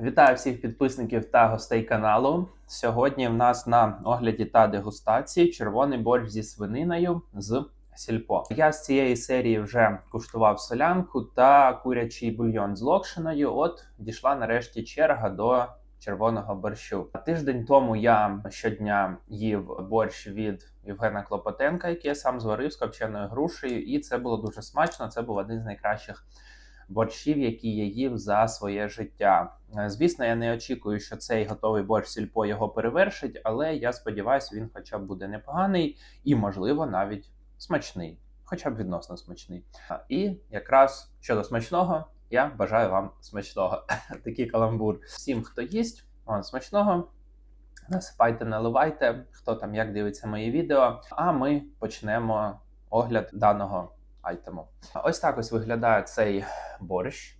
Вітаю всіх підписників та гостей каналу. Сьогодні в нас на огляді та дегустації червоний борщ зі свининою з сільпо. Я з цієї серії вже куштував солянку та курячий бульйон з локшиною. От дійшла нарешті черга до червоного борщу. Тиждень тому я щодня їв борщ від Євгена Клопотенка, який я сам зварив з копченою грушею, і це було дуже смачно. Це був один з найкращих борщів, які я їв за своє життя. Е, Звісно, я не очікую, що цей готовий борщ сільпо його перевершить, але я сподіваюся, він хоча б буде непоганий і, можливо, навіть смачний, хоча б відносно смачний. І якраз щодо смачного, я бажаю вам смачного. Такий каламбур. Всім, хто їсть, вам смачного. Насипайте, наливайте, хто там як дивиться мої відео. А ми почнемо огляд даного айтему. Ось так ось виглядає цей борщ.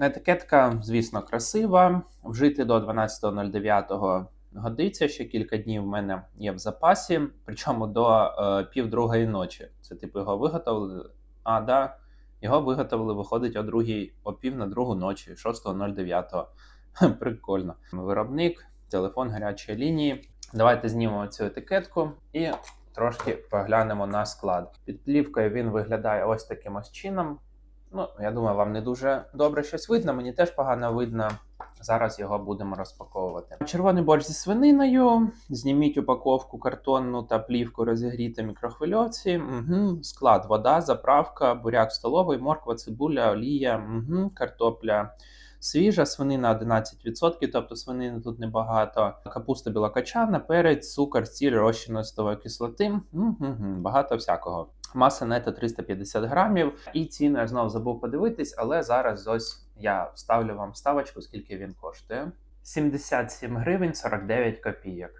Етикетка, звісно, красива. Вжити до 12.09 годиться. Ще кілька днів в мене є в запасі, причому до е, півдругої ночі. Це типу його виготовили. А, да, його виготовили, виходить о другій, о пів на другу ночі, 6.09. Прикольно. Виробник, телефон гарячої лінії. Давайте знімемо цю етикетку і трошки поглянемо на склад. Під плівкою він виглядає ось таким ось чином. Ну, я думаю, вам не дуже добре щось видно. Мені теж погано видно. Зараз його будемо розпаковувати. Червоний борщ зі свининою. Зніміть упаковку картонну та плівку розігріти мікрохвильовці. Угу. Склад: вода, заправка, буряк столовий, морква, цибуля, олія, угу. картопля. Свіжа свинина 11%, тобто свинини тут небагато. Капуста білокачана, перець, цукор, сіль, розчин оцтової кислоти. Багато всякого. Маса нета 350 грамів. І ціну я знову забув подивитись, але зараз ось я вставлю вам ставочку, скільки він коштує. 77 гривень 49 копійок.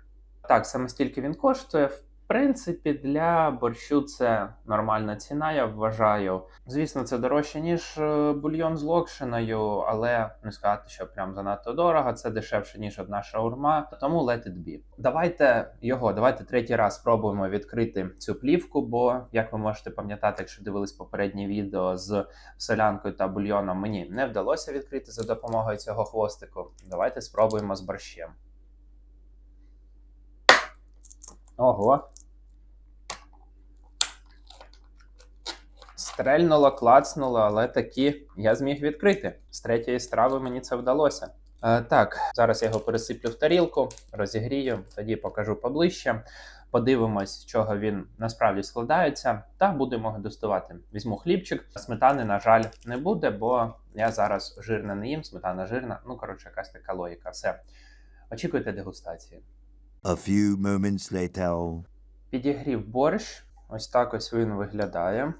Так, саме стільки він коштує. В принципі, для борщу це нормальна ціна, я вважаю. Звісно, це дорожче, ніж е, бульйон з локшиною, але не сказати, що прям занадто дорого. Це дешевше, ніж одна шаурма. Тому let it be. Давайте його, давайте третій раз спробуємо відкрити цю плівку, бо, як ви можете пам'ятати, якщо дивились попереднє відео з солянкою та бульйоном, мені не вдалося відкрити за допомогою цього хвостику. Давайте спробуємо з борщем. Ого. Стрельнуло, клацнуло, але таки я зміг відкрити. З третьої страви мені це вдалося. Е, так, зараз я його пересиплю в тарілку, розігрію, тоді покажу поближче. Подивимось, з чого він насправді складається, та будемо його. Візьму хлібчик. Сметани, на жаль, не буде, бо я зараз жирне не їм, сметана жирна. Ну, коротше, якась така логіка. Все. Очікуйте дегустації. A few moments later. Підігрів борщ. Ось так ось він виглядає.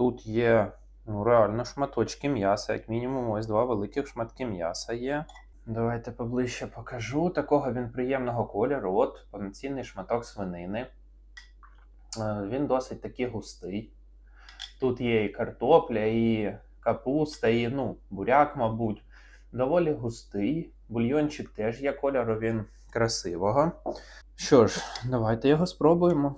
Тут є ну, реально шматочки м'яса, як мінімум, ось два великих шматки м'яса є. Давайте поближче покажу. Такого він приємного кольору. От повноцінний шматок свинини. Е, Він досить таки густий. Тут є і картопля, і капуста, і ну, буряк, мабуть. Доволі густий. Бульйончик теж є кольору, він красивого. Що ж, давайте його спробуємо.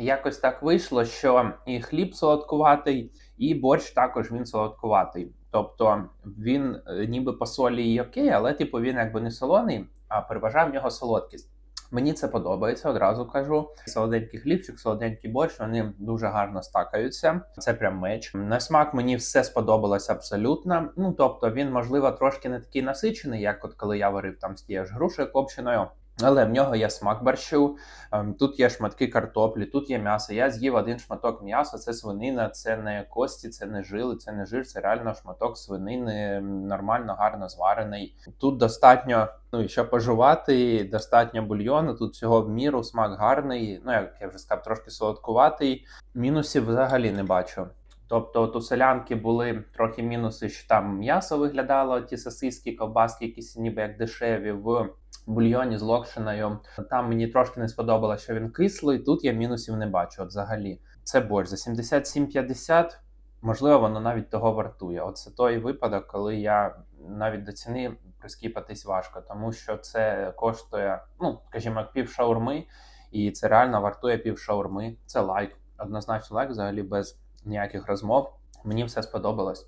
Якось так вийшло, що і хліб солодкуватий, і борщ також він солодкуватий. Тобто він е, ніби по солі і окей, але типу він якби не солоний, а переважає в нього солодкість. Мені це подобається, одразу кажу. Солоденький хлібчик, солоденький борщ, вони дуже гарно стакаються. Це прям меч. На смак мені все сподобалось абсолютно. Ну тобто він, можливо, трошки не такий насичений, як от коли я варив там з тією ж грушею копченою. Але в нього є смак борщу, ем, тут є шматки картоплі, тут є м'ясо. Я з'їв один шматок м'яса, це свинина, це не кості, це не жили, це не жир, це реально шматок свинини, нормально, гарно зварений. Тут достатньо, ну і пожувати, достатньо бульйону, тут всього в міру, смак гарний. Ну, як я вже сказав, трошки солодкуватий. Мінусів взагалі не бачу. Тобто от у селянки були трохи мінуси, що там м'ясо виглядало, ті сосиски, ковбаски, якісь ніби як дешеві в бульйоні з локшиною. Там мені трошки не сподобалося, що він кислий. Тут я мінусів не бачу. От взагалі, це борщ за 77,50. Можливо, воно навіть того вартує. Оце той випадок, коли я навіть до ціни прискіпатись важко, тому що це коштує, ну скажімо, пів шаурми, і це реально вартує пів шаурми. Це лайк. Однозначно лайк, взагалі без ніяких розмов. Мені все сподобалось.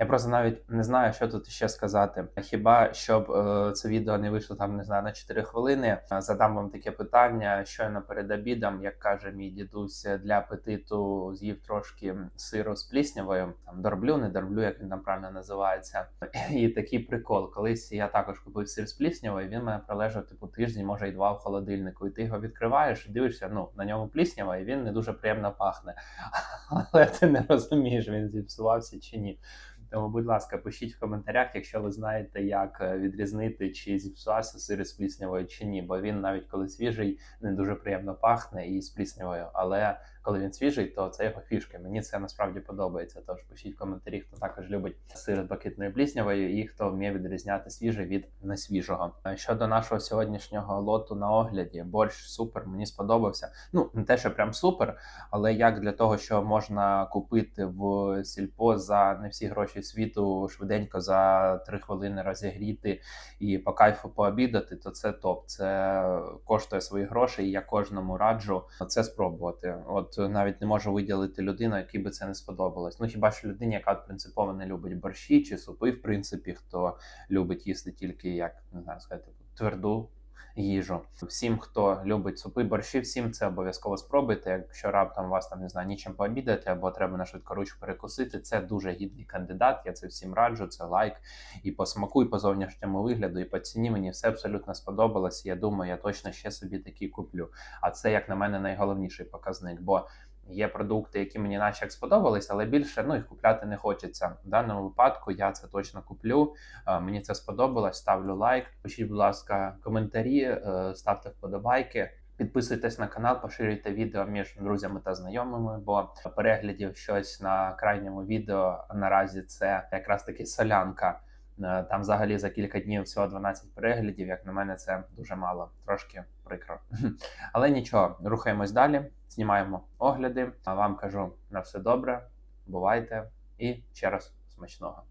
Я просто навіть не знаю, що тут ще сказати. Хіба щоб е, це відео не вийшло там, не знаю, на 4 хвилини. Задам вам таке питання. Щойно перед обідом, як каже мій дідусь, для апетиту з'їв трошки сиру з пліснявою. Там дорблю, не дорблю, як він там правильно називається. І такий прикол. Колись я також купив сир з пліснявою. Він мене пролежав типу тиждень, може й два в холодильнику. І ти його відкриваєш і дивишся. Ну на ньому пліснява, і він не дуже приємно пахне. Але ти не розумієш, він зіпсувався чи ні. Тому, будь ласка, пишіть в коментарях, якщо ви знаєте, як е, відрізнити, чи зіпсувався сир з пліснявою чи ні, бо він навіть коли свіжий, не дуже приємно пахне і з пліснявою. Але коли він свіжий, то це його фішка. Мені це насправді подобається. Тож пишіть в коментарі, хто також любить сир з блакитною пліснявою і хто вміє відрізняти свіже від несвіжого. Щодо нашого сьогоднішнього лоту на огляді, борщ супер, мені сподобався. Ну не те, що прям супер, але як для того, що можна купити в сільпо за не всі гроші світу, швиденько за три хвилини розігріти і по кайфу пообідати, то це топ. Це коштує свої гроші, і я кожному раджу це спробувати. От навіть не можу виділити людину, якій би це не сподобалось. Ну хіба що людині, яка принципово не любить борщі чи супи, в принципі, хто любить їсти тільки як не знаю, сказати тверду їжу. Всім, хто любить супи, борщі, всім це обов'язково спробуйте. Якщо раптом вас там не знаю, нічим пообідати або треба на швидкоруч перекусити, це дуже гідний кандидат. Я це всім раджу. Це лайк і по смаку, і по зовнішньому вигляду, і по ціні мені все абсолютно сподобалось. Я думаю, я точно ще собі такі куплю. А це, як на мене, найголовніший показник. бо Є продукти, які мені наче як сподобались, але більше ну їх купляти не хочеться. В даному випадку я це точно куплю. Е, Мені це сподобалось. Ставлю лайк. Пишіть, будь ласка, коментарі, е, ставте вподобайки. Підписуйтесь на канал, поширюйте відео між друзями та знайомими, бо переглядів щось на крайньому відео наразі це якраз таки солянка. Е, Там взагалі за кілька днів всього 12 переглядів. Як на мене, це дуже мало, трошки прикро. Але нічого, рухаємось далі, знімаємо огляди. А вам кажу на все добре, бувайте і ще раз смачного.